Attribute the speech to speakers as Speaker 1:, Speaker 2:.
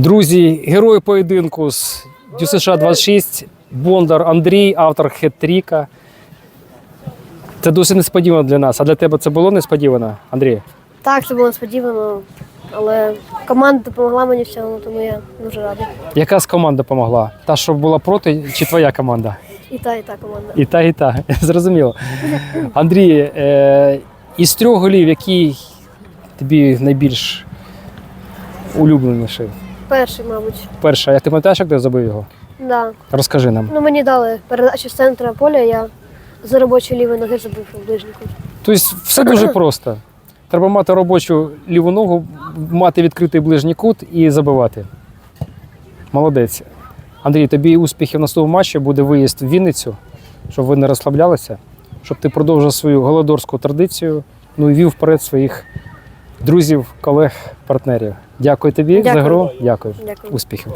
Speaker 1: Друзі, герой поєдинку з ДЮСШ 26 Бондар Андрій, автор хет-тріка. Це досить несподівано для нас. А для тебе це було несподівано, Андрій?
Speaker 2: Так, це було несподівано, але команда допомогла мені в цьому, тому я дуже радий.
Speaker 1: Яка з команд допомогла? Та, що була проти, чи твоя команда?
Speaker 2: І та, і та команда.
Speaker 1: І та, і та. Зрозуміло. Андрій, е, із трьох голів, який тобі найбільш улюбленіший?
Speaker 2: Перший, мабуть.
Speaker 1: Перша, як ти пам'ятаєш, як ти забив його?
Speaker 2: Да.
Speaker 1: Розкажи нам.
Speaker 2: Ну мені дали передачу з центра поля, я за робочої лівої ноги забив у ближнику.
Speaker 1: Тобто все дуже просто. Треба мати робочу ліву ногу, мати відкритий ближній кут і забивати. Молодець. Андрій, тобі успіхів в наступному матчі буде виїзд в Вінницю, щоб ви не розслаблялися, щоб ти продовжив свою голодорську традицію, ну і вів вперед своїх друзів, колег, партнерів. Дякую тобі за гру. Дякую.
Speaker 2: Дякую.
Speaker 1: Успіхів.